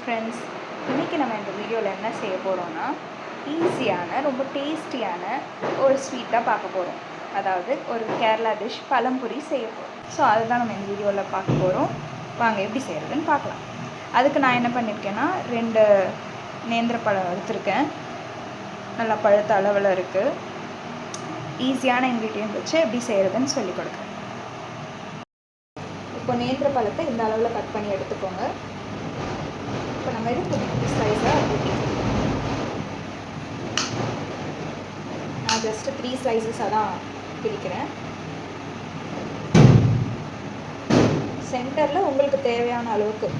Friends இன்றைக்கி நம்ம இந்த வீடியோவில் என்ன செய்ய போகிறோம்னா ஈஸியான ரொம்ப டேஸ்டியான ஒரு ஸ்வீட்டாக பார்க்க போகிறோம் அதாவது ஒரு கேரளா டிஷ் பழம்புரி செய்ய போகிறோம் ஸோ அதுதான் நம்ம இந்த வீடியோவில் பார்க்க போகிறோம் வாங்க எப்படி செய்கிறதுன்னு பார்க்கலாம். அதுக்கு நான் என்ன பண்ணியிருக்கேன்னா ரெண்டு நேந்திர பழம் எடுத்திருக்கேன் நல்லா பழுத்த அளவில் இருக்குது ஈஸியான இன்க்ரீடியன்ட் வச்சு எப்படி செய்கிறதுன்னு சொல்லி கொடுக்குறேன். இப்போ நேந்திர பழத்தை இந்த அளவில் கட் பண்ணி எடுத்துக்கோங்க. மாதிரி கொஞ்சம் ஸ்லைஸாக நான் ஜஸ்ட்டு த்ரீ ஸ்லைசஸாக தான் பிரிக்கிறேன். சென்டரில் உங்களுக்கு தேவையான அளவுக்கு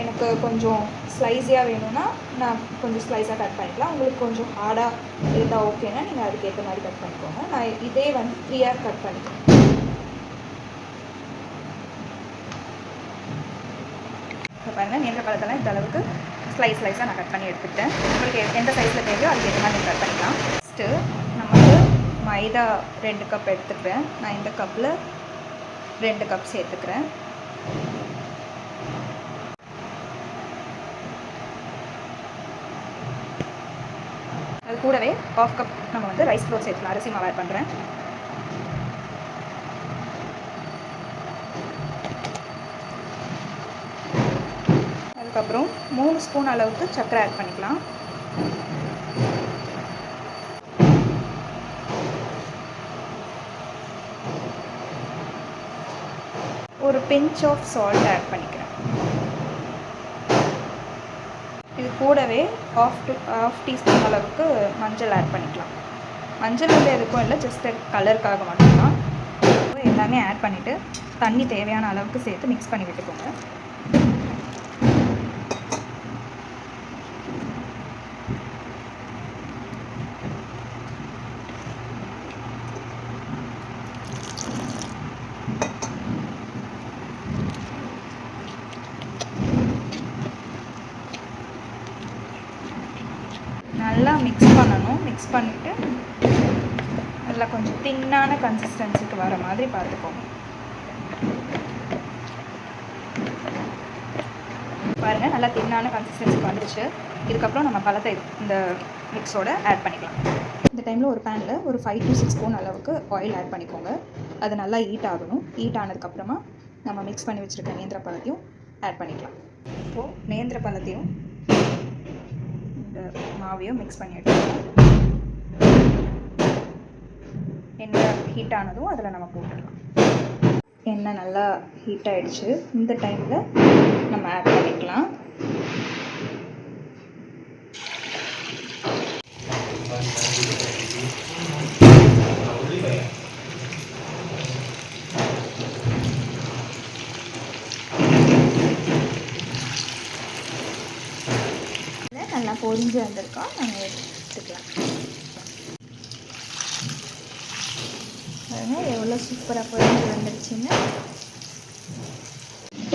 எனக்கு கொஞ்சம் ஸ்லைஸியாக வேணும்னா நான் கொஞ்சம் ஸ்லைஸாக கட் பண்ணிக்கலாம். உங்களுக்கு கொஞ்சம் ஹார்டாக இருந்தால் ஓகேன்னா நீங்கள் அதுக்கேற்ற மாதிரி கட் பண்ணிக்கோங்க. நான் இதே வந்து த்ரீயாக கட் பண்ணிக்கிறேன். இப்போ பாருங்கள் நேந்திர பழத்தெல்லாம் இந்த அளவுக்கு ஸ்லைஸ் ஸ்லைஸாக நான் கட் பண்ணி எடுத்துக்கிட்டேன். உங்களுக்கு எந்த சைஸில் தேவையோ அதுக்கு ஏற்ற மாதிரி நீங்கள் கட் பண்ணிக்கலாம். ஃபஸ்ட்டு நமக்கு மைதா ரெண்டு கப் எடுத்துக்கிறேன். நான் இந்த கப்பில் ரெண்டு கப் சேர்த்துக்கிறேன். அது கூடவே ஆஃப் கப் நம்ம வந்து ரைஸ் ஃப்ளோர் சேர்த்துக்கலாம். அரிசி மாவு ஆட் பண்ணுறேன் அதுக்கப்புறம் மூணு ஸ்பூன் அளவுக்கு சர்க்கரை ஆட் பண்ணிக்கலாம். ஒரு பிஞ்ச் ஆஃப் சால்ட் ஆட் பண்ணிக்கிறேன். இது கூடவே ஆஃப் டு ஆஃப் டீஸ்பூன் அளவுக்கு மஞ்சள் ஆட் பண்ணிக்கலாம். மஞ்சள் வந்து எதுக்கும் இல்லை ஜஸ்ட் கலருக்காக மட்டும்தான். எல்லாமே ஆட் பண்ணிவிட்டு தண்ணி தேவையான அளவுக்கு சேர்த்து மிக்ஸ் பண்ணி விட்டுக்கோங்க. நல்லா மிக்ஸ் பண்ணணும். மிக்ஸ் பண்ணிவிட்டு நல்லா கொஞ்சம் தின்னான கன்சிஸ்டன்சிக்கு வர மாதிரி பார்த்துக்கோங்க. பாருங்கள் நல்லா தின்னான கன்சிஸ்டன்சிக்கு வந்துச்சு இதுக்கப்புறம் நம்ம பழத்தை இந்த மிக்ஸோட ஆட் பண்ணிக்கலாம். இந்த டைமில் ஒரு பேனில் ஒரு ஃபைவ் டு சிக்ஸ் ஸ்பூன் அளவுக்கு ஆயில் ஆட் பண்ணிக்கோங்க. அது நல்லா ஹீட் ஆகணும். ஹீட் ஆனதுக்கப்புறமா நம்ம மிக்ஸ் பண்ணி வச்சுருக்க நேந்திர பழத்தையும் ஆட் பண்ணிக்கலாம். இப்போது நேந்திர பழத்தையும் மாவையும் மிக்ஸ் பண்ணி எடுத்துக்கலாம் எண்ணெய் ஹீட் ஆனதும் அதில் நம்ம போட்டுடலாம் எண்ணெய் நல்லா ஹீட் ஆயிடுச்சு. இந்த டைமில் நம்ம ஆட் பண்ணி இதை நல்லா பொரிஞ்சு வந்திருக்கோம். நம்ம எடுத்துக்கலாம். பாருங்க எவ்வளோ சூப்பராக பொரிஞ்சு வந்துருச்சுன்னு.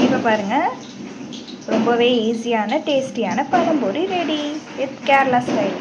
இப்போ பாருங்கள் ரொம்பவே ஈஸியான டேஸ்டியான pazhampori ready with Kerala style